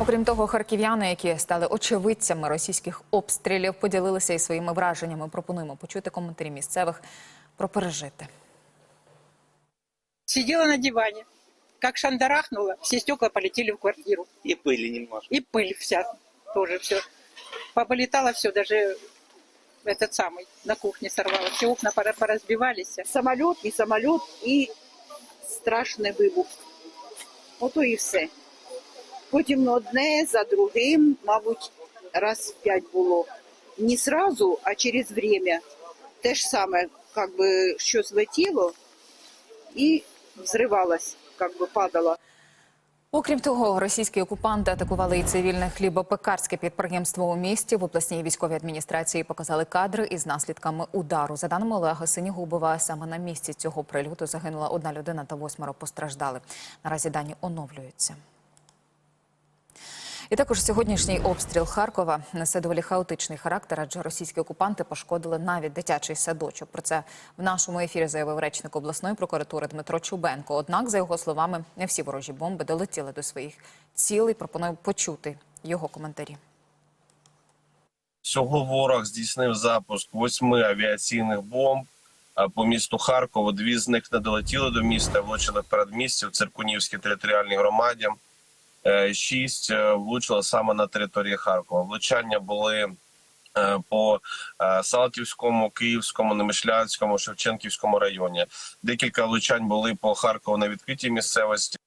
Окрім того, харків'яни, які стали очевидцями російських обстрілів, поділилися і своїми враженнями. Пропонуємо почути коментарі місцевих про пережити. Сидела на диване. Как шандарахнуло, все стекла полетели в квартиру. И пыли немножко. И пыль вся тоже все. Полетало все, даже этот самый на кухне сорвало. Все окна пора- поразбивались. самоліт, і самоліт, і страшний вибух. Ото і все. Потім одне за другим, мабуть, раз п'ять було. Не сразу, а через время. Те ж саме, как би щось летіло і взривалось, как би падало. Окрім того, російські окупанти атакували і цивільне хлібопекарське підприємство у місті. В обласній військовій адміністрації показали кадри із наслідками удару. За даними Олега Синігубова, саме на місці цього прильоту загинула одна людина та восьмеро постраждали. Наразі дані оновлюються. І також сьогоднішній обстріл Харкова несе доволі хаотичний характер, адже російські окупанти пошкодили навіть дитячий садочок. Про це в нашому ефірі заявив речник обласної прокуратури Дмитро Чубенко. Однак, за його словами, не всі ворожі бомби долетіли до своїх цілей. Пропоную почути його коментарі. Всього ворог здійснив запуск восьми авіаційних бомб по місту Харкову. Дві з них не долетіли до міста, влучили в передмісті в Циркунівській територіальній громаді. Е, Шість влучило саме на території Харкова. Влучання були е, по е, Салтівському, Київському, Немишлянському, Шевченківському районі. Декілька влучань були по Харкову на відкритій місцевості.